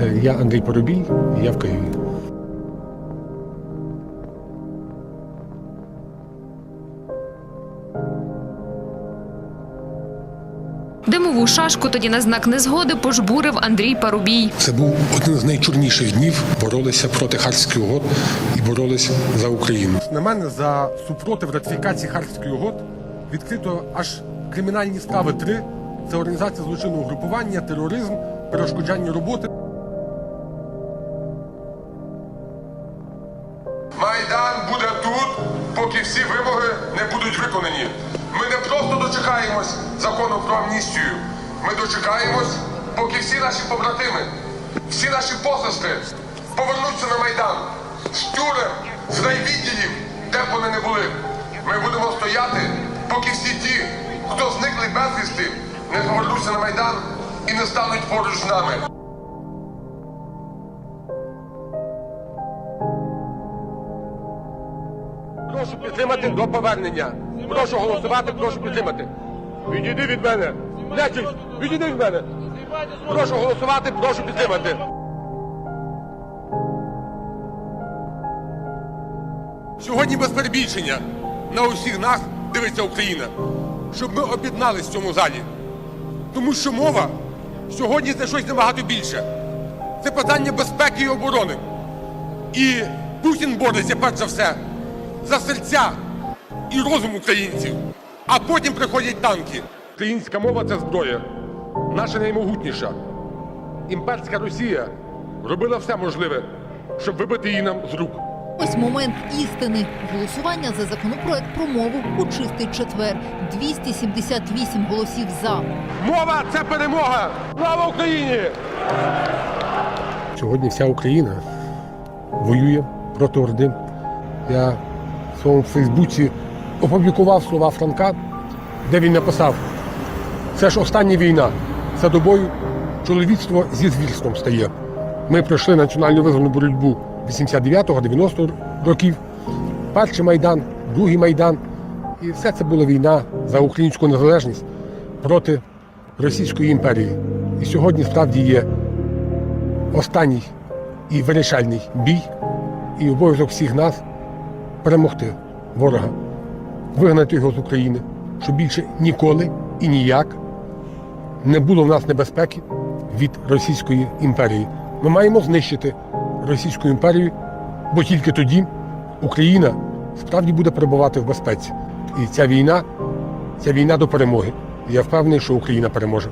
Е, Я Андрій Поробій, і я в Києві. Димову шашку тоді на знак незгоди пожбурив Андрій Парубій. Це був один з найчорніших днів. Боролися проти Харських угод і боролися за Україну. На мене за супротив ратифікації Харських угод відкрито аж кримінальні справи три. Це організація злочинного групування, тероризм, перешкоджання роботи. Поки всі вимоги не будуть виконані. Ми не просто дочекаємось закону про амністію. Ми дочекаємось, поки всі наші побратими, всі наші посестри повернуться на Майдан з тюрем, з райвідділів, де б вони не були. Ми будемо стояти, поки всі ті, хто зникли безвісти, не повернуться на Майдан і не стануть поруч з нами. Прошу підтримати до повернення. Прошу голосувати, прошу підтримати. Відійди від мене. Нечисть, відійди від мене. Прошу голосувати, прошу підтримати. Сьогодні без перебільшення на усіх нас дивиться Україна, щоб ми об'єднались в цьому залі. Тому що мова сьогодні це щось набагато більше. Це питання безпеки і оборони. І Путін бореться перш за все за серця і розум українців, а потім приходять танки. Українська мова це зброя, наша наймогутніша. Імперська Росія робила все можливе, щоб вибити її нам з рук. Ось момент істини. Голосування за законопроект про мову у чистий четвер. 278 голосів за. Мова це перемога! Слава Україні! Сьогодні вся Україна воює проти Орди. Я своєму Фейсбуці опублікував слова Франка, де він написав: це ж остання війна. За добою чоловічство зі звірством стає. Ми пройшли національну визвольну боротьбу 89-90 років. Перший майдан, другий майдан. І все це була війна за українську незалежність проти Російської імперії. І сьогодні справді є останній і вирішальний бій, і обов'язок всіх нас перемогти ворога, вигнати його з України, щоб більше ніколи і ніяк не було в нас небезпеки від Російської імперії. Ми маємо знищити Російську імперію, бо тільки тоді Україна справді буде перебувати в безпеці. І ця війна, ця війна до перемоги. Я впевнений, що Україна переможе.